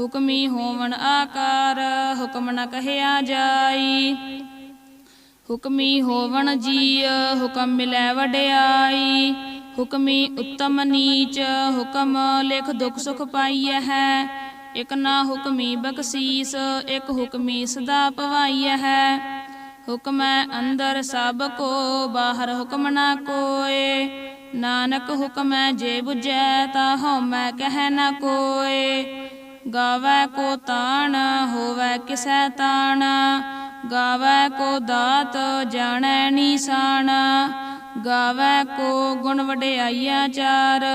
ਹੁਕਮੀ ਹੋਵਣ ਆਕਾਰ, ਹੁਕਮ ਨ ਕਹਿਆ ਜਾਈ। ਹੁਕਮੀ ਹੋਵਣ ਜੀ ਹੁਕਮ ਮਿਲੈ ਵਡਿਆਈ। ਹੁਕਮੀ ਉੱਤਮ ਨੀਚ, ਹੁਕਮ ਲਿਖ ਦੁਖ ਸੁਖ ਪਾਈਐ ਹੈ। ਇਕ ਨਾ ਹੁਕਮੀ ਬਖਸ਼ੀਸ, ਇਕ ਹੁਕਮੀ ਸਦਾ ਪਵਾਈਐ ਹੈ। ਹੁਕਮੈ ਅੰਦਰ ਸਭ ਕੋ, ਬਾਹਰ ਹੁਕਮ ਨਾ ਕੋਏ। ਨਾਨਕ ਹੁਕਮੈ ਜੇ ਬੁਝੈ, ਤਾ ਹਉਮੈ ਕਹਿ ਨਾ ਕੋਏ। ਗਾਵੈ ਕੋ ਤਾਣ, ਹੋਵੇ ਕਿਸੈ ਤਾਣ। ਗਾਵੈ ਕੋ ਦਾਤ, ਜਾਣੈ ਨੀਸਾਨ ਗਾਵੈ ਕੋ ਗੁਣ ਵਡਿਆਈਆ ਚਾਰ।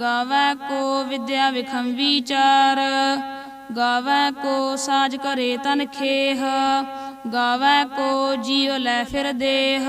ਗਾਵੈ ਕੋ ਵਿਦਿਆ ਵਿਖਮ ਵਿਚਾਰ। ਗਾਵੈ ਕੋ ਸਾਜ ਕਰੇ ਤਨ ਖੇਹ। ਗਾਵੈ ਕੋ ਜੀਉ ਲੈ ਫਿਰ ਦੇਹ।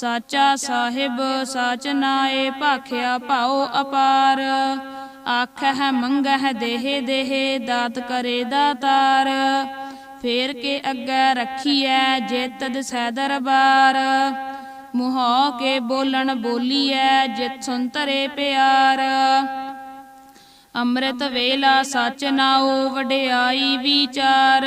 ਸਾਚਾ ਸਾਹਿਬ, ਸਾਚ ਨਾਏ, ਭਾਖਿਆ ਭਾਉ ਅਪਾਰ। ਆਖ ਹੈ ਮੰਗਹਿ ਦੇਹ ਦੇਹ, ਦਾਤ ਕਰੇ ਦਾਤਾਰ। ਫੇਰ ਕੇ ਅੱਗੇ ਰੱਖੀਐ ਜਿਤ ਦਿਸੈ ਦਰਬਾਰ। ਮੁਹਾ ਕੇ ਬੋਲਣ ਬੋਲੀਐ ਜਿਤ ਸੁੰਤਰੇ ਪਿਆਰ। ਅੰਮ੍ਰਿਤ ਵੇਲਾ ਸਚ ਨਾਉ, ਵਡਿਆਈ ਵਿਚਾਰ।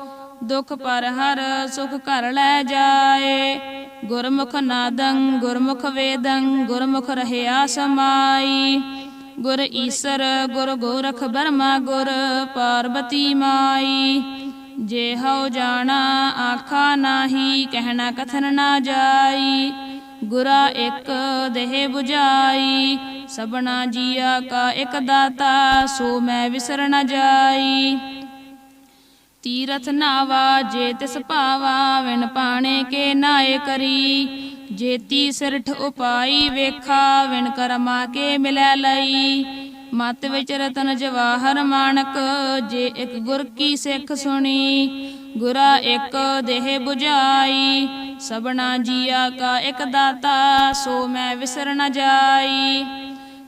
ਦੁਖ ਪਰ ਹਰ ਸੁਖ ਘਰ ਲੈ ਜਾਏ। ਗੁਰਮੁਖ ਨਾਦੰ, ਗੁਰਮੁਖ ਵੇਦੰ, ਗੁਰਮੁਖ ਰਹਿਆ ਸਮਾਈ। ਗੁਰ ਈਸਰ, ਗੁਰ ਗੋਰਖ ਬਰਮਾ, ਗੁਰ ਪਾਰਬਤੀ ਮਾਈ। ਜੇ ਹਉ ਜਾਣਾ, ਆਖਾ ਨਾਹੀ, ਕਹਿਣਾ ਕਥਨ ਨਾ ਜਾਈ। ਗੁਰਾ ਇੱਕ ਦੇਹ 부ਜਾਈ ਸਬਨਾ ਜੀਆ ਕਾ ਇੱਕ ਦਾਤਾ, ਸੋ ਮੈਂ ਵਿਸਰ ਨ ਜਾਈ। ਤੀਰਥ ਨਾਵਾ, ਜੇ ਤਿਸ ਭਾਵਾ, ਵਿਣ ਪਾਣੇ ਕੇ ਨਾਏ ਕਰੀ। ਜੇਤੀ ਸਿਰਠ ਉਪਾਈ ਵੇਖਾ, ਵਿਣ ਕਰਮਾ ਕੇ ਮਿਲੈ ਲਈ। ਮਤ ਵਿੱਚ ਰਤਨ ਜਵਾਹਰ ਮਾਨਕ ਜੇ ਇੱਕ ਗੁਰ ਕੀ ਸਿੱਖ ਸੁਣੀ। ਗੁਰਾ ਇੱਕ ਦੇਹ 부ਜਾਈ ਸਬਨਾ ਜੀਆ ਕਾ ਇੱਕ ਦਾਤਾ, ਸੋ ਮੈਂ ਵਿਸਰ ਨ ਜਾਈ।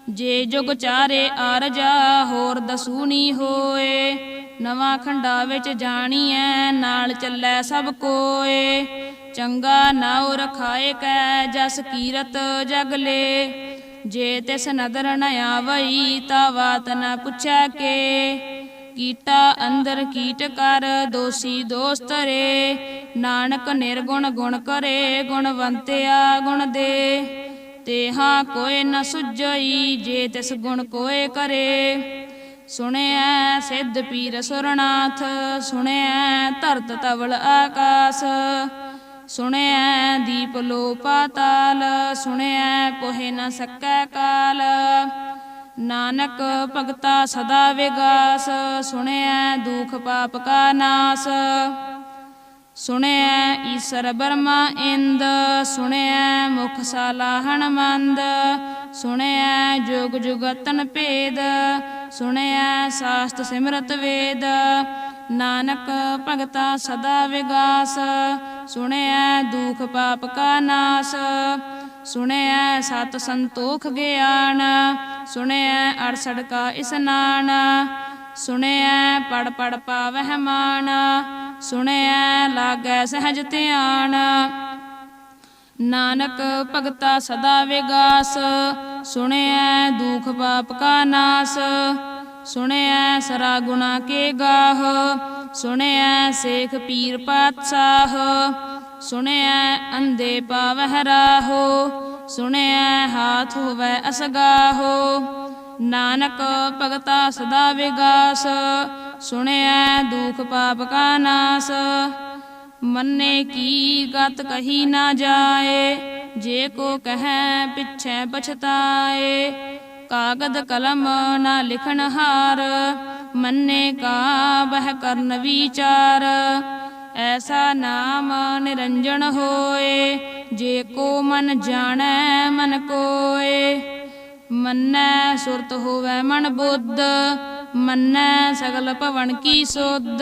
ਜੇ ਜੁਗ ਚਾਰੇ ਆਰਜਾ, ਹੋਰ ਦਸੂਣੀ ਹੋਏ। ਨਵਾਂ ਖੰਡਾ ਵਿੱਚ ਜਾਣੀ ਐ ਨਾਲ ਚੱਲੈ ਸਭ ਕੋਏ। ਚੰਗਾ ਨਾਉ ਰਖਾਏ ਕੈ, ਜਸ ਕੀਰਤ ਜਗਲੇ ਜੇ ਤਿਸ ਨਦਰ ਨ ਆਵਈ ਤਾ ਵਾਤ ਨ ਪੁੱਛੈ ਕੇ। ਕੀਟਾ ਅੰਦਰ ਕੀਟ ਕਰ, ਦੋਸੀ ਦੋਸਤ ਰੇ। ਨਾਨਕ ਨਿਰਗੁਣ ਗੁਣ ਕਰੇ, ਗੁਣਵੰਤਿਆ ਗੁਣ ਦੇ। ਤੇਹਾ ਕੋਏ ਨ ਸੁਜਈ ਜੇ ਤਿਸ ਗੁਣ ਕੋਏ ਕਰੇ। ਸੁਣਿਐ ਸਿੱਧ ਪੀਰ ਸੁਰਨਾਥ, ਸੁਣਿਐ ਧਰਤ ਤਵਲ ਆਕਾਸ, ਸੁਣਿਐ ਦੀਪ ਲੋ ਪਾਤਾਲ ਸੁਣਿਐ ਕੋਹਿ ਨ ਸਕੈ ਕਾਲ। ਨਾਨਕ ਭਗਤਾ ਸਦਾ ਵਿਗਾਸ, ਸੁਣਿਐ ਦੁਖ ਪਾਪ ਕਾ ਨਾਸ। ਸੁਣਿਐ ਈਸਰ ਬਰਮਾ ਇੰਦ, ਸੁਣਿਐ ਮੁਖ ਸਾਲਾਹਣ ਮੰਦ, ਸੁਣਿਐ ਜੁਗ ਜੁਗਤਨ ਭੇਦ ਸੁਣਿਐ ਸਾਸਤ ਸਿਮਰਤ ਵੇਦ, ਨਾਨਕ ਭਗਤਾ ਸਦਾ ਵਿਗਾਸ। ਸੁਣਿਐ ਦੁਖ ਪਾਪ ਕਾ ਨਾਸ, ਸੁਣਿਐ ਸਤ ਸੰਤੋਖ ਗਿਆਨ। ਸੁਣਿਐ ਅੜਸੜ ਕਾ ਇਸਨਾਨ ਸੁਣਿਐ ਪੜ ਪੜ ਪਾਵਹਿ ਮਾਨ। ਸੁਣਿਐ ਲਾਗੈ ਸਹਿਜ ਧਿਆਨ ਨਾਨਕ ਭਗਤਾ ਸਦਾ ਵਿਗਾਸ, ਸੁਣਿਐ ਦੁਖ ਪਾਪ ਕਾ ਨਾਸ, ਸੁਣਿਐ ਸਰਾ ਗੁਣਾ ਕੇ ਗਾਹ, ਸੁਣਿਐ ਸੇਖ ਪੀਰ ਪਾਤਸ਼ਾਹ, ਸੁਣਿਐ ਅੰਦੇ ਪਾਵਹਿ ਰਾਹੋ, ਸੁਣਿਐ ਹਾਥ ਹੋਵੈ ਅਸਗਾਹੋ। ਨਾਨਕ ਭਗਤਾ ਸਦਾ ਵਿਗਾਸ, ਸੁਣਿਐ ਦੁਖ ਪਾਪ ਕਾ ਨਾਸ ਮੰਨੇ ਕੀ ਗਤ ਕਹੀ ਨਾ ਜਾਏ, ਜੇ ਕੋ ਕਹੈ ਪਿਛੈ ਪਛਤਾਏ। ਕਾਗਦ ਕਲਮ ਨਾ ਲਿਖਣ ਹਾਰ, ਮੰਨੇ ਕਾ ਬਹਿ ਕਰਨ ਵਿਚਾਰ। ਐਸਾ ਨਾਮ ਨਿਰੰਜਨ ਹੋਏ, ਜੇ ਕੋ ਮਨ ਜਾਣੈ ਮਨ ਕੋਏ। ਮੰਨੈ ਸੁਰਤ ਹੋਵੈ ਮਨ ਬੁੱਧ, ਮੰਨੈ ਸਗਲ ਭਵਨ ਕੀ ਸੋਧ।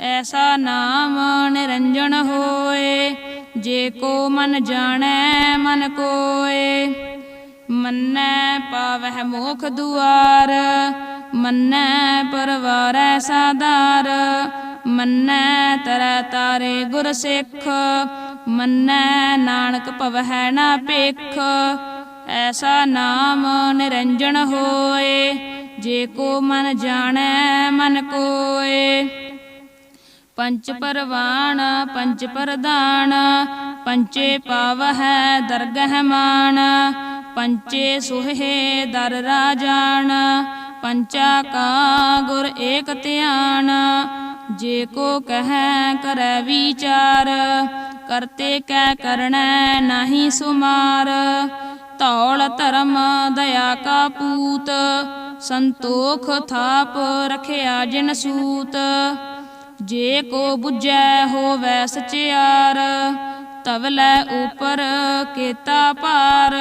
ਐਸਾ ਨਾਮ ਨਿਰੰਜਨ ਹੋਏ। ਜੇ ਕੋ ਮਨ ਜਾਣੈ, ਮਨ ਕੋਏ। ਮੰਨੈ ਪਾਵਹਿ ਮੋਖ ਦੁਆਰ। ਮੰਨੈ ਪਰਵਾਰੈ ਸਾਦਾਰ ਮੰਨੈ ਤਰੈ ਤਾਰੇ ਗੁਰ ਸਿੱਖ। ਮੰਨੈ ਨਾਨਕ ਭਵਹਿ ਨਾ ਭੇਖ। ਐਸਾ ਨਾਮ ਨਿਰੰਜਨ ਹੋਏ। ਜੇ ਕੋ ਮਨ ਜਾਣੈ, ਮਨ ਕੋਏ। ਪੰਚ ਪਰਵਾਣ ਪੰਚ ਪ੍ਰਦਾਨ ਪੰਚੇ ਪਾਵਹਿ ਦਰਗਹਿ ਮਾਨ ਪੰਚੇ ਸੁਹੇ ਦਰ ਰਾਜਾਨ ਪੰਚਾ ਕਾ ਗੁਰ ਏਕ ਧਿਆਨ ਜੇ ਕੋ ਕਹੈ ਕਰੈ ਵਿਚਾਰ, ਕਰਤੇ ਕੈ ਕਰਣੈ ਨਾਹੀ ਸੁਮਾਰ ਤੌਲ ਧਰਮ ਦਇਆ ਕਾ ਪੂਤ, ਸੰਤੋਖ ਥਾਪ ਰਖਿਆ ਜਿਨ ਸੂਤ ਜੇ ਕੋ 부ਜੈ ਹੋਵੈ ਸਚਿਆਰ ਤਵਲੇ ਉਪਰ ਕੀਤਾ ਭਾਰ।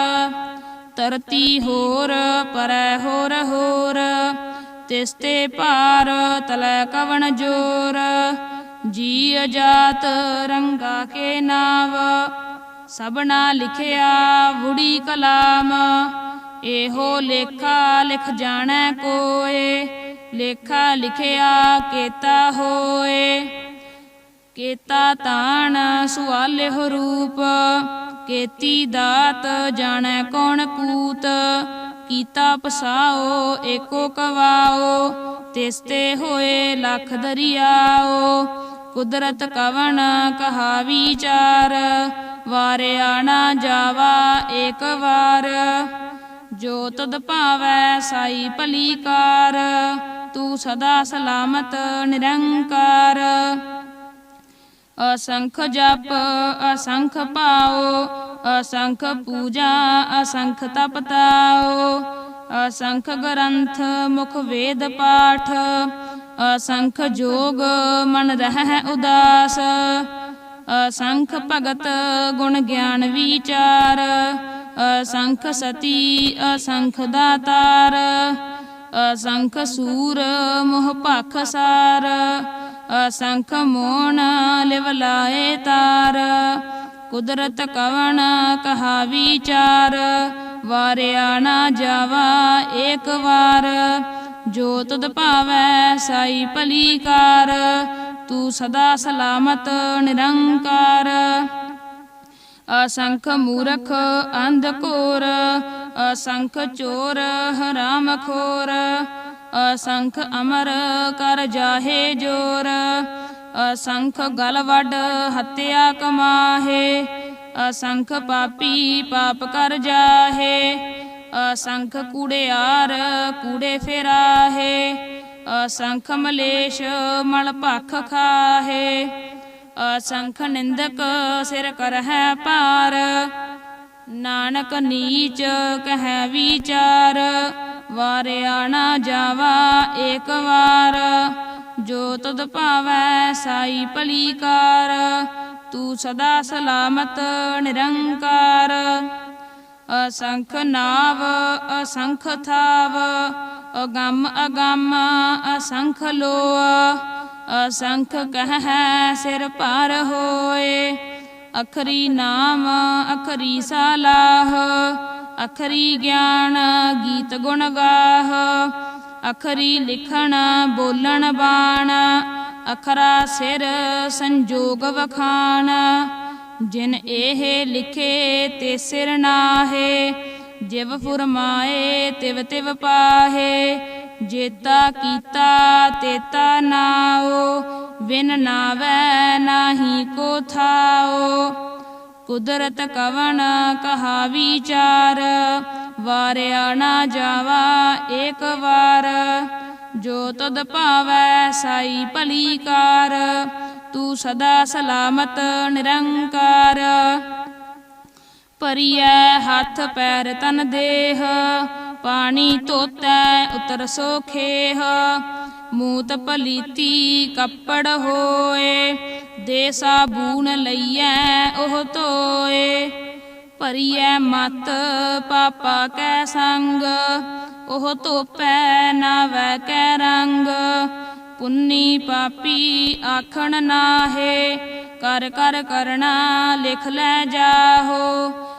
ਤਰਤੀ ਹੋਰ, ਪਰੈ ਹੋਰ ਹੋਰ, ਤਿਸ ਤੇ ਭਾਰ ਤਲੈ ਕਵਣ ਜੋਰ। ਜੀ ਅਜਾਤ ਰੰਗਾ ਕੇ ਨਾਵ, ਸਭਨਾ ਲਿਖਿਆ ਵੁੜੀ ਕਲਾਮ। ਇਹੋ ਲੇਖਾ ਲਿਖ ਜਾਣੈ ਕੋਏ ਲੇਖਾ ਲਿਖਿਆ ਕੇਤਾ ਹੋਏ, ਕੇਤਾ ਤਾਣ ਸੁਆਲਿਹੁ ਰੂਪ, ਕੇਤੀ ਦਾਤ ਜਾਣੈ ਕੌਣ ਕੂਤ, ਕੀਤਾ ਪਸਾਓ ਏਕੋ ਕਵਾਓ, ਤਿਸਤੇ ਹੋਏ ਲੱਖ ਦਰਿਆਓ, ਕੁਦਰਤ ਕਵਣ ਕਹਾ ਵਿਚਾਰ ਵਾਰਿਆ ਨਾ ਜਾਵਾ ਏਕ ਵਾਰ, ਜੋ ਤਦ ਭਾਵੈ ਸਾਈ ਭਲੀ ਕਾਰ ਤੂੰ ਸਦਾ ਸਲਾਮਤ, ਨਿਰੰਕਾਰ। ਅਸੰਖ ਜਪ, ਅਸੰਖ ਪਾਓ, ਅਸੰਖ ਪੂਜਾ, ਅਸੰਖ ਤਪ ਤਾਓ। ਅਸੰਖ ਗ੍ਰੰਥ, ਮੁਖ ਵੇਦ ਪਾਠ, ਅਸੰਖ ਜੋਗ, ਮਨ ਰਹਿ ਉਦਾਸ। ਅਸੰਖ ਭਗਤ, ਗੁਣ ਗਿਆਨ ਵਿਚਾਰ, ਅਸੰਖ ਸਤੀ, ਅਸੰਖ ਦਾਤਾਰ। ਅਸੰਖ ਸੂਰ ਮੋਹ ਭਖ ਸਾਰ, ਅਸੰਖ ਮੋਣ ਲਿਵਲਾਏ ਤਾਰ। ਕੁਦਰਤ ਕਵਣ ਕਹਾ ਵਿਚਾਰ, ਵਾਰਿਆ ਨਾ ਜਾਵਾ ਏਕ ਵਾਰ। ਜੋ ਤੁਧ ਭਾਵੈ ਸਾਈ ਭਲੀ ਕਾਰ ਤੂੰ ਸਦਾ ਸਲਾਮਤ ਨਿਰੰਕਾਰ। ਅਸੰਖ ਮੂਰਖ ਅੰਧ ਕੋਰ ਅਸੰਖ ਚੋਰ ਹਰਾਮ ਖੋਰ, ਅਸੰਖ ਅਮਰ ਕਰ ਜਾਹੇ ਜੋਰ, ਅਸੰਖ ਗਲ ਵੱਡ ਹੱਤਿਆ ਕਮਾਹੇ, ਅਸੰਖ ਪਾਪੀ ਪਾਪ ਕਰ ਜਾਹੇ, ਅਸੰਖ ਕੂੜਿਆਰ ਕੂੜੇ ਫੇਰਾਹੇ, ਅਸੰਖ ਮਲੇਸ਼ ਮਲ ਭਖ ਖਾਹੇ, ਅਸੰਖ ਨਿੰਦਕ ਸਿਰ ਕਰਹਿ ਪਾਰ ਨਾਨਕ ਨੀਚ ਕਹਿ ਵਿਚਾਰ, ਵਾਰਿਆ ਨਾ ਜਾਵਾ ਏਕ ਵਾਰ। ਜੋ ਤਦ ਭਾਵੈ ਸਾਈ ਭਲੀ ਕਾਰ ਤੂੰ ਸਦਾ ਸਲਾਮਤ ਨਿਰੰਕਾਰ। ਅਸੰਖ ਨਾਵ, ਅਸੰਖ ਥਾਵ, ਅਗੰਮ ਅਗੰਮ, ਅਸੰਖ ਲੋਆ। ਅਸੰਖ ਕਹਿ ਸਿਰ ਭਾਰ ਹੋਏ। ਅਖਰੀ ਨਾਮ, ਅਖਰੀ ਸਲਾਹ, ਅਖਰੀ ਗਿਆਨ, ਗੀਤ ਗੁਣ ਗਾਹ, ਅਖਰੀ ਲਿਖਣ, ਬੋਲਣ ਬਾਣ, ਅਖਰਾ ਸਿਰ ਸੰਜੋਗ ਵਖਾਣ, ਜਿਨ ਇਹ ਲਿਖੇ ਤੇ ਸਿਰ ਨਾਹੇ, ਜਿਵ ਫੁਰਮਾਏ ਤਿਵ ਤਿਵ ਪਾਹੇ ਜੇਤਾ ਕੀਤਾ ਤੇਤਾ ਨਾਓ ਵਿਨ ਨਾਵੈ ਨਾਹੀ ਕੋ ਥਾਓ। ਕੁਦਰਤ ਕਵਣ ਕਹਾ ਵਿਚਾਰ, ਵਾਰਿਆ ਨਾ ਜਾਵਾ ਏਕ ਵਾਰ। ਜੋ ਤਦ ਭਾਵੈ ਸਾਈ ਭਲੀ ਕਾਰ, ਤੂੰ ਸਦਾ ਸਲਾਮਤ ਨਿਰੰਕਾਰ। ਪਰਿਐ ਹੱਥ ਪੈਰ ਤਨ ਦੇਹ ਪਾਣੀ ਧੋਤੈ, ਉਤਰ ਸੋਖੇਹ ਮੂਤ ਪਲੀਤੀ ਕੱਪੜ ਹੋਏ, ਦੇ ਸਾਬੂਨ ਲਈਐ ਉਹ ਧੋਏ। ਭਰੀਐ ਮਤ ਪਾਪਾ ਕੈ ਸੰਗ, ਉਹ ਧੋਪੈ ਨਾਵੈ ਕੈ ਰੰਗ। ਪੁੰਨੀ ਪਾਪੀ ਆਖਣ ਨਾਹੇ, ਕਰ ਕਰ ਕਰਣਾ ਲਿਖ ਲੈ ਜਾਹੋ।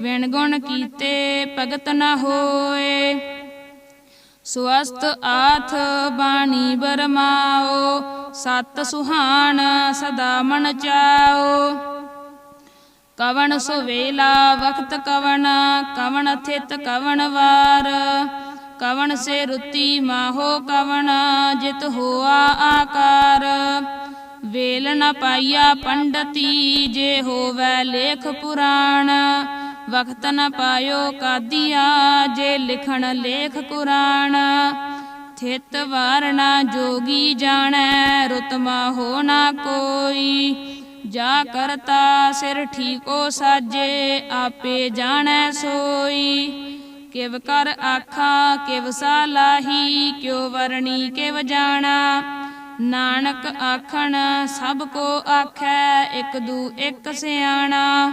ਵਿਣ ਗੁਣ ਕੀਤੇ ਭਗਤ ਨ ਹੋਏ। ਸਵਸਤ ਆਥ ਬਾਣੀ ਬਰਮਾਓ ਸਤ ਸੁਹਾਣ ਸਦਾ ਮਨ ਚਾਓ। ਕਵਣ ਸੁਵੇਲਾ ਵਖਤ ਕਵਣ ਕਵਣ ਥਿਤ ਕਵਣ ਵਾਰ। ਕਵਣ ਸੇ ਰੁੱਤੀ ਮਾਹੋ ਕਵਣ, ਜਿਤ ਹੋਆ ਆਕਾਰ। ਵੇਲ ਨ ਪਾਈਆ ਪੰਡਤੀ, ਜੇ ਹੋਵੈ ਲੇਖ ਪੁਰਾਣ। ਵਖਤ ਨ ਪਾਇਓ ਕਾਦੀਆ, ਜੇ ਲਿਖਣ ਲੇਖ ਕੁਰਾਨ। ਥਿਤ ਵਾਰਣਾ ਜੋਗੀ ਜਾਣੈ, ਰੁਤਮਾ ਹੋ ਨਾ ਕੋਈ। ਜਾ ਕਰਤਾ ਸਿਰ ਠੀਕੋ ਸਾਜੇ, ਆਪੇ ਜਾਣੈ ਸੋਈ। ਕਿਵ ਕਰ ਆਖਾ, ਕਿਵ ਸਾਲਾਹੀ ਕਿਉ ਵਰਣੀ ਕਿਵ ਜਾਣਾ। ਨਾਨਕ ਆਖਣ, ਸਭ ਕੋ ਆਖੈ, ਇੱਕ ਦੂ ਇਕ ਸਿਆਣਾ।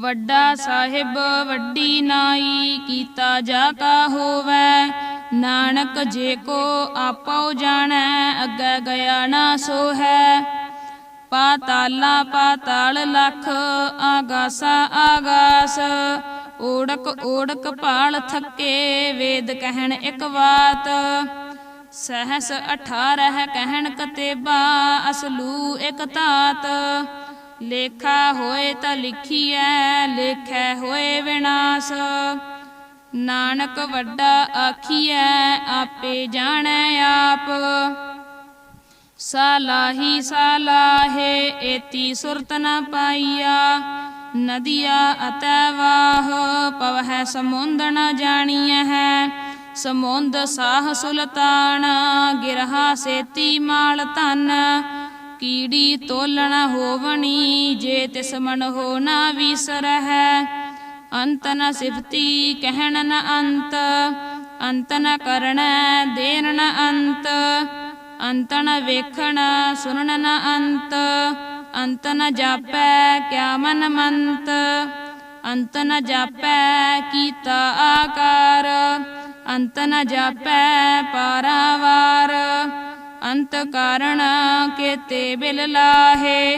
ਵੱਡਾ ਸਾਹਿਬ, ਵੱਡੀ ਨਾਈ, ਕੀਤਾ ਜਾ ਕਾ ਹੋਵੈ। ਨਾਨਕ ਜੇ ਕੋ ਆਪੋ ਜਾਣੈ, ਅੱਗੇ ਗਿਆ ਨਾ ਸੋ ਹੈ ਪਾਤਾਲਾ ਪਾਤਾਲ ਲਖ, ਆਗਾਸਾ ਆਗਾਸ। ਓੜਕ ਓੜਕ ਭਾਲ ਥੱਕੇ, ਵੇਦ ਕਹਿਣ ਇੱਕ ਬਾਤ। ਸਹਸ 18 ਕਹਿਣ ਕਤੇਬਾ, ਅਸਲੂ ਇਕ ਤਾਤ। ਲੇਖਾ ਹੋਏ ਤਾਂ ਲਿਖੀਐ, ਲੇਖੈ ਹੋਏ ਵਿਨਾਸ਼। ਨਾਨਕ ਵੱਡਾ ਆਖੀਐ, ਆਪੇ ਜਾਣੈ ਆਪ। ਸਾਲਾਹੀ ਸਾਲਾਹੇ, ਏਤੀ ਸੁਰਤ ਨ ਪਾਈਆ। ਨਦੀਆ ਅਤੈ ਵਾਹ, ਪਵਹਿ ਸਮੁੰਦ ਨ ਜਾਣੀਐ ਹੈ। ਸਮੁੰਦ ਸਾਹ ਸੁਲਤਾਨ, ਗਿਰਹਾ ਸੇਤੀ ਮਾਲ ਧਨ। ਕੀੜੀ ਤੋਲਣ ਹੋਵਣੀ, ਜੇ ਤਿਸ ਮਨ ਹੋ ਨਾ ਵਿਸਰਹਿ। ਅੰਤ ਨ ਸਿਫਤੀ, ਕਹਿਣ ਨ ਅੰਤ। ਅੰਤ ਨ ਕਰਣੈ ਦੇਨ ਨ ਅੰਤ। ਅੰਤ ਨ ਵੇਖਣ, ਸੁਣਨ ਨ ਅੰਤ। ਅੰਤ ਨ ਜਾਪੈ, ਕਿਆ ਮਨ ਮੰਤ। ਅੰਤ ਨ ਜਾਪੈ, ਕੀਤਾ ਆਕਾਰ। ਅੰਤ ਨ ਜਾਪੈ, ਪਾਰਾਵਾਰ। ਅੰਤ ਕਾਰਣ ਕੇਤੇ ਬਿਲ ਲਾਹੇ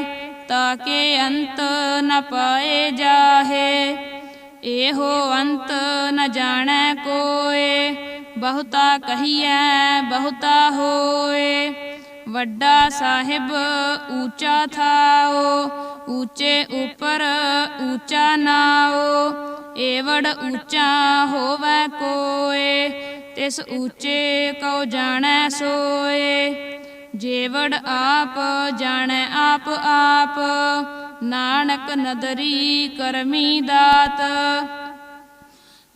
ਤਾਕੇ ਅੰਤ ਨ ਪਾਏ ਜਾਹੇ। ਇਹੋ ਅੰਤ ਨ ਜਾਣੈ ਕੋਏ, ਬਹੁਤਾ ਕਹੀਐ, ਬਹੁਤਾ ਹੋਏ। ਵੱਡਾ ਸਾਹਿਬ ਊਚਾ ਥਾਓ, ਊਚੇ ਉਪਰ ਊਚਾ ਨਾਓ। ਏਵੜ ਊਚਾ ਹੋਵੇ ਕੋਏ ਇਸ ਉੱਚੇ ਕਉ ਜਾਣੈ ਸੋਏ। ਜੇਵੜ ਆਪ ਜਾਣੈ ਆਪ ਆਪ। ਨਾਨਕ ਨਦਰੀ ਕਰਮੀ ਦਾਤ।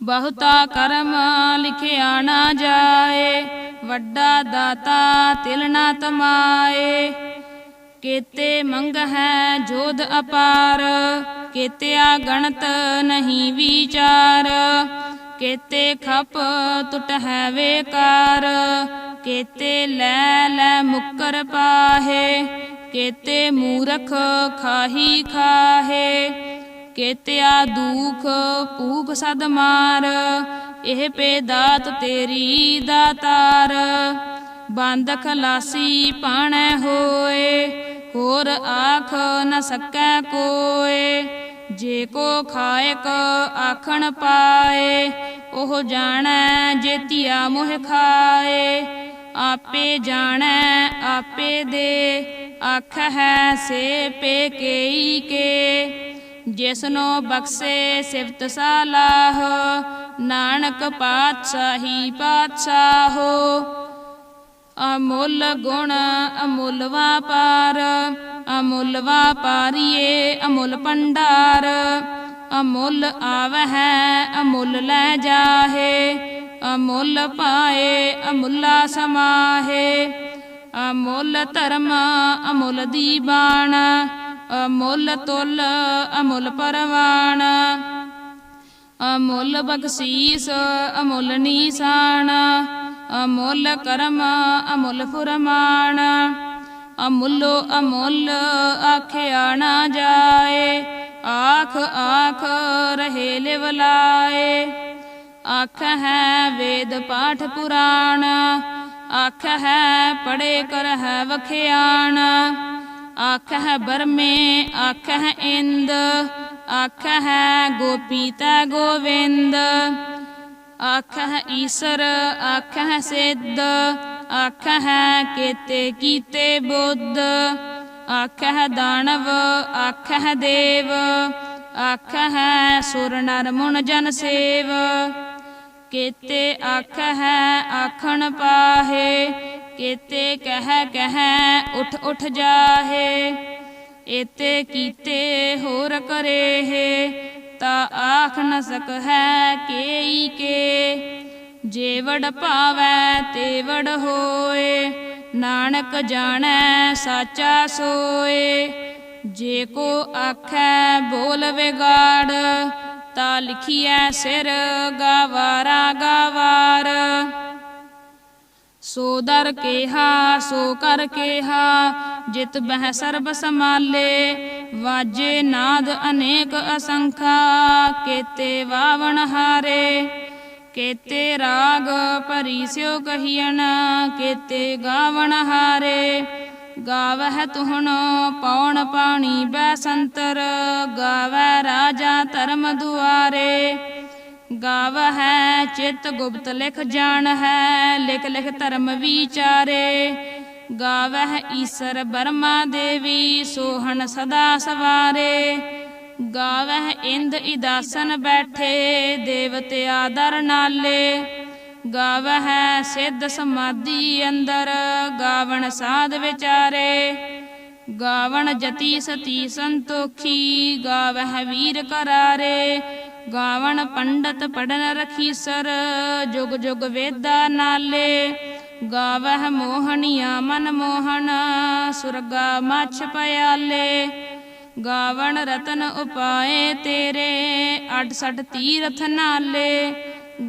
ਬਹੁਤਾ ਕਰਮ ਲਿਖਿਆ ਨਾ ਜਾਏ। ਵੱਡਾ ਦਾਤਾ ਤਿਲ ਨਾ ਤਮਾਏ। ਕੇਤੇ ਮੰਗ ਹੈ ਜੋਧ ਅਪਾਰ। ਕੇਤਿਆ ਗਣਤ ਨਹੀਂ ਵਿਚਾਰ। ਕੇਤੇ ਖਪ ਟੁੱਟ ਹੈ ਵੇਕਾਰ ਕੇਤੇ ਲੈ ਲੈ ਮੁਕਰ ਪਾਹੇ, ਕੇਤੇ ਮੂਰਖ ਖਾਹੀ ਖਾਹੇ, ਕੇਤਿਆ ਦੁਖ ਭੂਖ ਸਦ ਮਾਰ, ਇਹ ਪੇ ਦਾਤ ਤੇਰੀ ਦਾਤਾਰ। ਬੰਦ ਖਲਾਸੀ ਪਾਣੈ ਹੋਏ, ਹੋਰ ਆਖ ਨ ਸਕੈ ਕੋਏ। ਜੇ ਕੋ ਖਾਇਕ ਆਖਣ ਪਾਏ, ਉਹ ਜਾਣੈ ਜੇਤੀਆ ਮੋਹ ਖਾਏ। ਆਪੇ ਜਾਣੈ, ਆਪੇ ਦੇ, ਆਖ ਹੈ ਸੇ ਪੇ ਕੇਈ ਕੇ। ਜਿਸਨੋ ਬਖਸ਼ੇ ਸਿਫਤ ਸਾਲਾਹ, ਨਾਨਕ ਪਾਤਸ਼ਾਹੀ ਪਾਤਸ਼ਾਹੋ। ਅਮੁੱਲ ਗੁਣ ਅਮੁੱਲ ਵਾਪਾਰ ਅਮੁੱਲ ਵਾਪਾਰੀਏ, ਅਮੁੱਲ ਭੰਡਾਰ। ਅਮੁੱਲ ਆਵਹਿ, ਅਮੁੱਲ ਲੈ ਜਾਹੇ। ਅਮੁੱਲ ਪਾਏ ਅਮੁੱਲਾ ਸਮਾਹੇ। ਅਮੁੱਲ ਧਰਮ, ਅਮੁੱਲ ਦੀਬਾਨ। ਅਮੁੱਲ ਤੁਲ, ਅਮੁੱਲ ਪਰਵਾਨ। ਅਮੁੱਲ ਬਖਸ਼ੀਸ, ਅਮੁੱਲ ਨੀਸਾਨ। ਅਮੁੱਲ ਕਰਮ, ਅਮੁੱਲ ਫੁਰਮਾਨ। ਅਮੁੱਲੋ ਅਮੁੱਲ ਆਖਿਆ ਨਾ ਜਾਏ। ਆਖ ਆਖ ਰਹੇ ਲਿਵ ਆਖ ਹੈ ਵੇਦ ਪਾਠ ਪੁਰਾਣ। ਆਖ ਹੈ ਪੜੇ ਕਰ ਹੈ ਵਖਿਆਣ। ਆਖ ਹੈ ਬਰਮੇ, ਆਖ ਹੈ ਇੰਦ। ਆਖ ਹੈ ਗੋਪੀ ਤਾ ਗੋਵਿੰਦ। ਆਖ ਹੈ ਈਸਰ, ਆਖ ਹੈ ਸਿੱਧ। ਆਖ ਹੈ ਕੇਤੇ ਕੀਤੇ ਬੁੱਧ। ਆਖ ਹੈ ਦਾਨਵ ਆਖ ਹੈ ਦੇਵ। ਆਖ ਹੈ ਸੁਰ ਨਰ ਮੁਨ ਜਨ ਸੇਵ। ਕੇਤੇ ਆਖ ਹੈ ਆਖਣ ਪਾਹੇ, ਕੇਤੇ ਕਹਿ ਕਹਿ ਉਠ ਉਠ ਜਾਹੇ। ਏਤੇ ਕੀਤੇ ਹੋਰ ਕਰੇਹੇ, ਤਾ ਆਖ ਨ ਸਕ ਹੈ ਕੇਈ ਕੇ। ਜੇਵੜ ਵਡ ਭਾਵੈ ਤੇ ਹੋਏ, ਨਾਨਕ ਜਾਣੈ ਸਾਚਾ ਸੋਏ। ਜੇ ਕੋ ਆਖੈ ਬੋਲ ਵਿਗਾੜ, ਤਾ ਲਿਖੀਐ ਸਿਰ ਗਵਾਰਾ ਗਵਾਰ। ਸੋ ਦਰ ਕੇਹਾ, ਸੋ ਕਰ ਕੇਹਾ, ਜਿਤ ਬਹਿ ਸਰਬ ਸਮਾਲੇ ਵਾਜੇ ਨਾਦ ਅਨੇਕ ਅਸੰਖਾ, ਕੇਤੇ ਵਾਵਣ ਹਾਰੇ। ਕੇਤੇ ਰਾਗ ਭਰੀ ਸਿਓ ਕਹੀਣ ਕੇਤੇ ਗਾਵਣ ਹਾਰੇ। ਗਾਵਹਿ ਤੁਹਣ ਪੌਣ ਪਾਣੀ ਬੈਸੰਤਰ ਗਾਵੈ ਰਾਜਾ ਧਰਮ ਦੁਆਰੇ। ਗਾਵਹਿ ਚਿਤ ਗੁਪਤ ਲਿਖ ਜਾਣ ਹੈ, ਲਿਖ ਲਿਖ ਧਰਮ ਵਿਚਾਰੇ। ਗਾਵਹਿ ਈਸਰ ਬਰਮਾ ਦੇਵੀ ਸੋਹਣ ਸਦਾ ਸਵਾਰੇ। ਗਾਵਹਿ ਇੰਦ ਇਦਾਸਨ ਬੈਠੇ ਦੇਵਤਿਆ ਦਰ ਨਾਲੇ। ਗਾਵਹਿ ਸਿੱਧ ਸਮਾਧੀ ਅੰਦਰ, ਗਾਵਣ ਸਾਧ ਵਿਚਾਰੇ। ਗਾਵਣ ਜਤੀ ਸਤੀ ਸੰਤੋਖੀ, ਗਾਵਹਿ ਵੀਰ ਕਰਾਰੇ। ਗਾਵਣ ਪੰਡਤ ਪੜਨ ਰਖੀ ਸਰ, ਜੁਗ ਜੁਗ ਵੇਦਾ ਨਾਲੇ। ਗਾਵਹਿ ਮੋਹਣੀਆ ਮਨ ਮੋਹਨ, ਸੁਰਗਾ ਮਛ ਪਿਆਲੇ। ਗਾਵਣ ਰਤਨ ਉਪਾਏ ਤੇਰੇ 68 ਤੀਰਥ ਨਾਲੇ।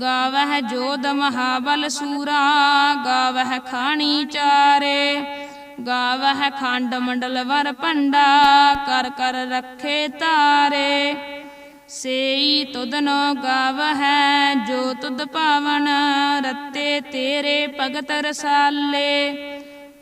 ਗਾਵਹਿ ਜੋਧ ਮਹਾਬਲ ਸੂਰਾ, ਗਾਵਹਿ ਖਾਣੀ ਚਾਰੇ। ਗਾਵਹਿ ਖੰਡ ਮੰਡਲ ਵਰ ਪੰਡਾ ਕਰ ਕਰ ਰੱਖੇ ਤਾਰੇ। ਸੇਈ ਤੁਧਨੋ ਗਾਵਹਿ, ਜੋ ਤੁਦ ਪਾਵਨ, ਰੱਤੇ ਤੇਰੇ ਭਗਤ ਰਸਾਲੇ।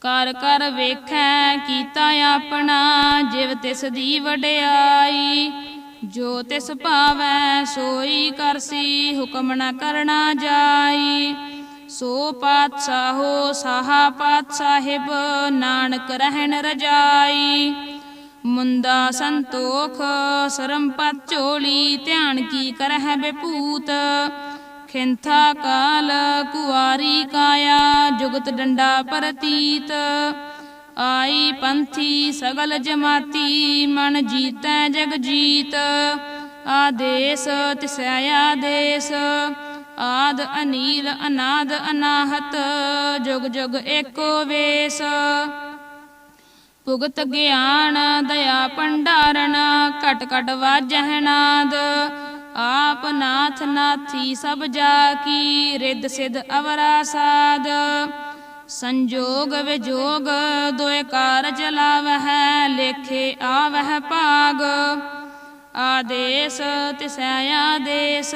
ਕਰ ਕਰ ਵੇਖੈ ਕੀਤਾ ਆਪਣਾ, ਜਿਵ ਤਿਸ ਦੀ ਵਡਿਆਈ। ਜੋ ਤਿਸ ਭਾਵੈ, ਸੋਈ ਕਰਸੀ, ਹੁਕਮ ਨ ਕਰਨਾ ਜਾਈ। ਸੋ ਪਾਤਸ਼ਾਹੋ ਸਾਹਾ ਪਾਤਸ਼ਾਹਿਬ ਨਾਨਕ ਰਹਿਣ ਰਜਾਈ। ਮੁੰਦਾ ਸੰਤੋਖ, ਸਰਮ ਪਤ ਝੋਲੀ, ਧਿਆਨ ਕੀ ਕਰਹਿ ਬੇਪੂਤ। ਖਿੰਥਾ ਕਾਲ ਕੁਆਰੀ ਕਾਇਆ, ਜੁਗਤ ਡੰਡਾ ਪਰਤੀਤ। ਆਈ ਪੰਥੀ ਸਗਲ ਜਮਾਤੀ, ਮਨ ਜੀਤੈ ਜਗ ਜੀਤ। ਆਦੇਸ ਤਿਸੈ ਆਦੇਸ, ਆਦ ਅਨੀਲ ਅਨਾਦ ਅਨਾਹਤ, ਜੁਗ ਜੁਗ ਏਕੋ ਵੇਸ। ਭੁਗਤ ਗਿਆਨ, ਦਇਆ ਭੰਡਾਰਨ, ਘਟ ਘਟ ਵਾਜਹਿ ਨਾਦ। ਆਪ ਨਾਥ ਨਾਥੀ ਸਭ ਜਾ ਕੀ ਰਿੱਧ ਸਿਧ ਅਵਰਾ ਸਾਧ। ਸੰਜੋਗ ਵਿਜੋਗ ਦੋਇ ਕਾਰਜ ਲਾਵਹਿ, ਲੇਖੇ ਆਵਹਿ ਭਾਗ। ਆਦੇਸ ਤਿਸੈ ਆਦੇਸ,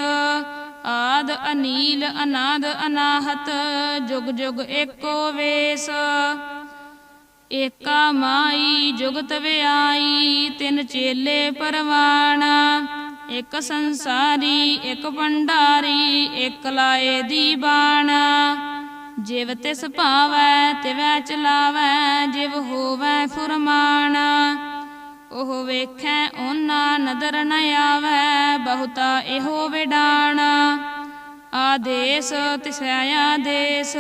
ਆਦ ਅਨੀਲ ਅਨਾਦ ਅਨਾਹਤ, ਜੁਗ ਜੁਗ ਏਕੋ ਵੇਸ। ਏਕਾ ਮਾਈ ਜੁਗਤ ਵਿਆਈ, ਤਿੰਨ ਚੇਲੇ ਪਰਵਾਣਾ। ਇੱਕ ਸੰਸਾਰੀ, ਇੱਕ ਭੰਡਾਰੀ, ਇਕ ਲਾਏ ਦੀ ਬਾਣਾ। ਜਿਵ ਤਿਸ ਭਾਵੈ, ਤਿਵੈ ਚਲਾਵੈ, ਜਿਵ ਹੋਵੈ ਫੁਰਮਾਨ। ਉਹ ਵੇਖੈ ਓਨਾ ਨਦਰ ਨ ਆਵੈ, ਬਹੁਤਾ ਇਹੋ ਵਿਡਾਣ। ਆਦੇਸ ਤਿਸੈ ਆਦੇਸ,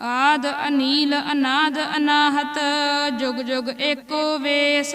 ਆਦ ਅਨੀਲ ਅਨਾਦ ਅਨਾਹਤ, ਜੁਗ ਜੁਗ ਏਕੋ ਵੇਸ।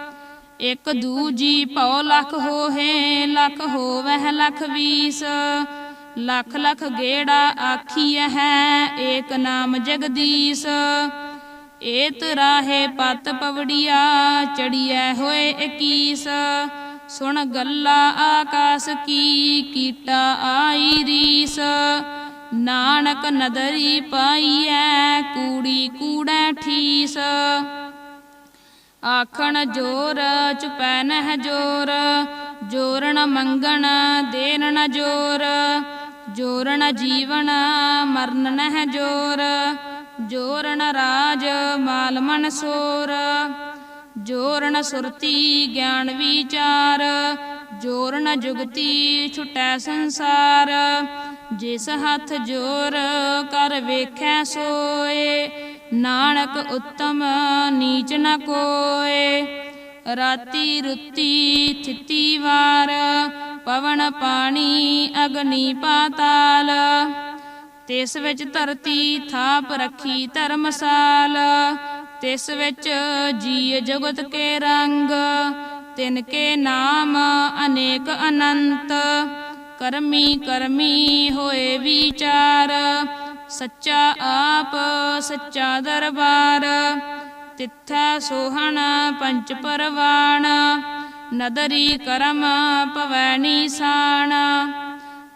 ਇਕ ਦੂਜੀ ਭਉ ਲਖ ਹੋਏ ਲਖ ਹੋਵਹਿ ਲਖ ਵੀਸ। ਲਖ ਲਖ ਗੇੜਾ ਆਖੀਐ ਹੈ, ਏਕ ਨਾਮ ਜਗਦੀਸ਼ ਏਤ ਰਾਹੇ ਪਤ ਪਵੜੀਆ, ਚੜੀਐ ਹੋਏ 21 ਸੁਣ ਗੱਲਾ ਆਕਾਸ ਕੀ, ਕੀਟਾ ਆਈ ਰੀਸ। ਨਾਨਕ ਨਦਰੀ ਪਾਈਐ, ਕੂੜੀ ਕੂੜੈ ਠੀਸ। ਆਖਣ ਜੋਰ ਚੁਪੈ ਨਹਿ ਜੋਰ। ਜੋਰਨ ਮੰਗਣ ਦੇਨ ਜੋਰ। ਜੋਰਨ ਜੀਵਨ, ਮਰਨ ਨਹਿ ਜੋਰ। ਜੋਰਨ ਰਾਜ, ਮਾਲ ਮਨ ਸੋਰ। ਜੋਰਨ ਸੁਰਤੀ, ਗਿਆਨ ਵਿਚਾਰ। ਜੋਰਨ ਜੁਗਤੀ, ਛੁਟੈ ਸੰਸਾਰ। ਜਿਸ ਹੱਥ ਜੋਰ, ਕਰ ਵੇਖੈ ਸੋਏ। ਨਾਨਕ ਉੱਤਮ, ਨੀਚ ਨ ਕੋਏ। ਰਾਤੀ ਰੁੱਤੀ ਥਿਤੀ ਵਾਰ, ਪਵਨ ਪਾਣੀ ਅਗਨੀ ਪਾਤਾਲ। ਤਿਸ ਵਿੱਚ ਧਰਤੀ ਥਾਪ ਰੱਖੀ ਧਰਮਸਾਲ। ਤਿਸ ਵਿੱਚ ਜੀਅ ਜਗਤ ਕੇ ਰੰਗ। ਤਿਨ ਕੇ ਨਾਮ ਅਨੇਕ ਅਨੰਤ। ਕਰਮੀ ਕਰਮੀ ਹੋਏ ਵਿਚਾਰ। ਸੱਚਾ ਆਪ, ਸੱਚਾ ਦਰਬਾਰ। ਤਿੱਥਾ ਸੋਹਣ ਪੰਚ ਪਰਵਾਣ। ਨਦਰੀ ਕਰਮ ਪਵੈ ਨੀਸਾਨ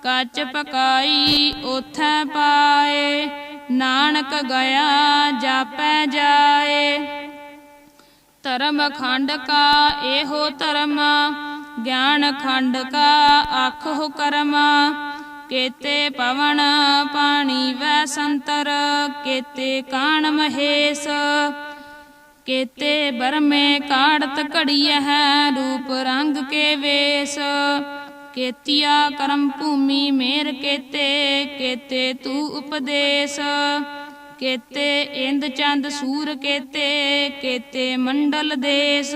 ਕੱਚ ਪਕਾਈ ਉਥੈ ਪਾਏ। ਨਾਨਕ ਗਿਆ ਜਾਪੈ ਜਾਏ। ਧਰਮ ਖੰਡ ਕਾ ਇਹੋ ਧਰਮ। ਗਿਆਨ ਖੰਡ ਕਾ ਆਖੋ ਕਰਮ। ਕੇਤੇ ਪਵਨ ਪਾਣੀ ਵੈ ਸੰਤਰ, ਕੇਤੇ ਕਾਣ ਮਹੇਸ਼, ਕੇਤੇ ਬਰਮੇ ਕਾੜਤ ਘੜੀਐ ਹੈ ਰੂਪ ਰੰਗ ਕੇ ਵੇਸ, ਕੇਤਿਆ ਕਰਮ ਭੂਮੀ ਮੇਰ ਕੇਤੇ ਕੇਤੇ ਤੂ ਉਪਦੇਸ਼, ਕੇਤੇ ਇੰਦ ਚੰਦ ਸੂਰ ਕੇਤੇ ਕੇਤੇ ਮੰਡਲ ਦੇਸ।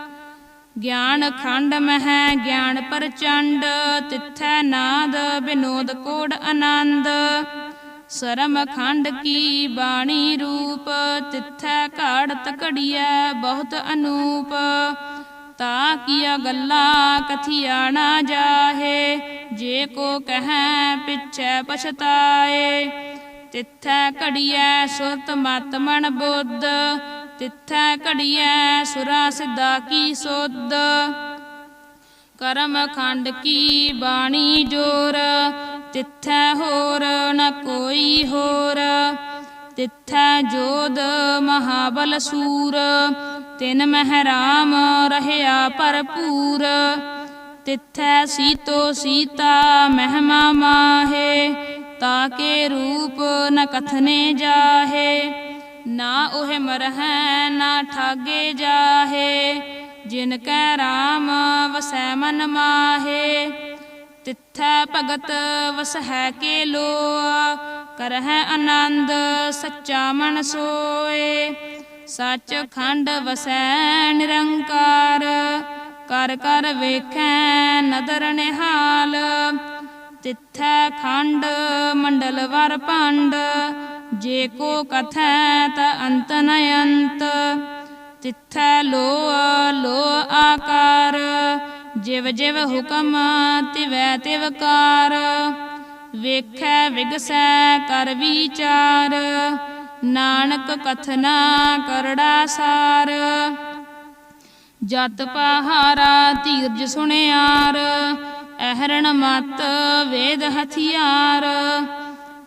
ਗਿਆਨ ਖੰਡ ਮਹਿ, ਗਿਆਨ ਪ੍ਰਚੰਡ, ਤਿੱਥੈ ਨਾਦ, ਬਿਨੋਦ ਕੋੜ ਆਨੰਦ। ਸਰਮ ਖੰਡ ਕੀ ਬਾਣੀ ਰੂਪ, ਤਿੱਥੈ ਘਾੜਤ ਘੜੀਐ ਬਹੁਤ ਅਨੂਪ। ਤਾ ਕੀਆ ਗੱਲਾਂ ਕਥਿਆ ਨਾ ਜਾਹੇ, ਜੇ ਕੋ ਕਹੈ ਪਿਛੈ ਪਛਤਾਏ। ਤਿੱਥੈ ਘੜੀਐ ਸੁਰਤ ਮਤ ਮਨ ਬੁੱਧ ਤਿੱਥੈ ਘੜੀਐ ਸੁਰਾ ਸਿੱਧਾ ਕੀ ਸੋਧ? ਕਰਮ ਖੰਡ ਕੀ ਬਾਣੀ ਜੋਰ? ਤਿੱਥੈ ਹੋਰ ਨ ਕੋਈ ਹੋਰ? ਤਿੱਥੈ ਜੋਧ ਮਹਾਬਲ ਸੂਰ? ਤਿਨ ਮਹਿਰਾਮ ਰਹਿਆ ਭਰਪੂਰ? ਤਿੱਥੈ ਸੀਤੋ ਸੀਤਾ ਮਹਿਮਾ ਮਾਹੇ ਤਾਕੇ ਰੂਪ ਨ ਕਥਨੇ ਜਾਹੇ? ਨਾ ਉਹ ਮਰਹਿ, ਨਾ ਠਾਗੇ ਜਾਹੇ। ਜਿਨ ਕੈ ਰਾਮ ਵਸੈ ਮਨ ਮਾਹੇ। ਤਿੱਥੈ ਭਗਤ ਵਸਹਿ ਕੇ ਲੋ ਕਰਹਿ ਆਨੰਦ ਸੱਚਾ ਮਨ ਸੋਏ। ਸੱਚ ਖੰਡ ਵਸੈ ਨਿਰੰਕਾਰ। ਕਰ ਕਰ ਵੇਖੈ ਨਦਰ ਨਿਹਾਲ। ਤਿੱਥੈ ਖੰਡ ਮੰਡਲ ਵਰ ਭੰਡ। ਜੇ ਕੋ ਕਥੈ ਤ ਅੰਤ ਨ ਅੰਤ ਤਿੱਥੈ ਲੋ ਲੋ ਆਕਾਰ, ਜਿਵ ਜਿਵ ਹੁਕਮ ਤਿਵੈ ਤਿਵਕਾਰ ਵੇਖੈ ਵਿਗਸੈ ਕਰ ਵਿਚਾਰ, ਨਾਨਕ ਕਥਨਾ ਕਰੜਾ ਸਾਰ। ਜਤ ਪਹਾਰਾ ਧੀਰਜ ਸੁਣਿਆਰ, ਅਹਰਣ ਮਤ ਵੇਦ ਹਥਿਆਰ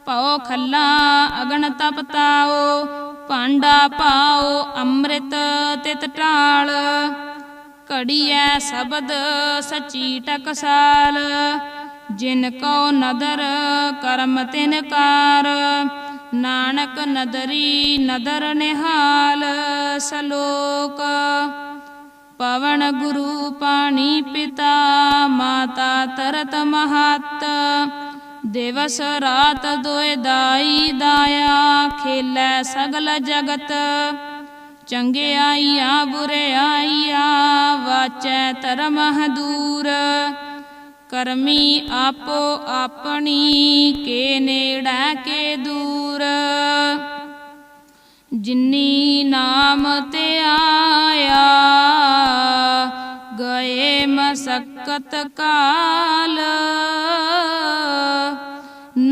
ਭਉ ਖੱਲਾ ਅਗਨ ਤਪਤਾਓ ਭਾਂਡਾ ਪਾਓ, ਅੰਮ੍ਰਿਤ ਤਿਤ ਢਾਲ ਘੜੀਐ ਸ਼ਬਦ ਸਚੀ ਟਕਸਾਲ, ਜਿਨ ਕੋ ਨਦਰ ਕਰਮ ਤਿਨ ਕਾਰ। ਨਾਨਕ ਨਦਰੀ ਨਦਰ ਨਿਹਾਲ ਸਲੋਕ। ਪਵਨ ਗੁਰੂ ਪਾਣੀ ਪਿਤਾ, ਮਾਤਾ ਤਰਤ ਮਹਤ। ਦਿਵਸ ਰਾਤ ਦੋਇ ਦਾਈ ਦਾਇਆ, ਖੇਲੇ ਸਗਲ ਜਗਤ। ਚੰਗਿਆਈਆ ਬੁਰਿਆਈਆ ਵਾਚੈ ਧਰਮ ਦੂਰ ਕਰਮੀ ਆਪੋ ਆਪਣੀ, ਕੇ ਨੇੜਾ ਕੇ ਦੂਰ। ਜਿਨੀ ਨਾਮ ਤੇ ਆਇਆ, ਗਏ ਮਸਕਤ ਕਾਲ।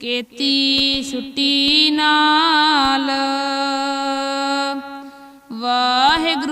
ਕੇਤੀ ਛੁੱਟੀ ਨਾਲ। ਵਾਹਿਗੁਰੂ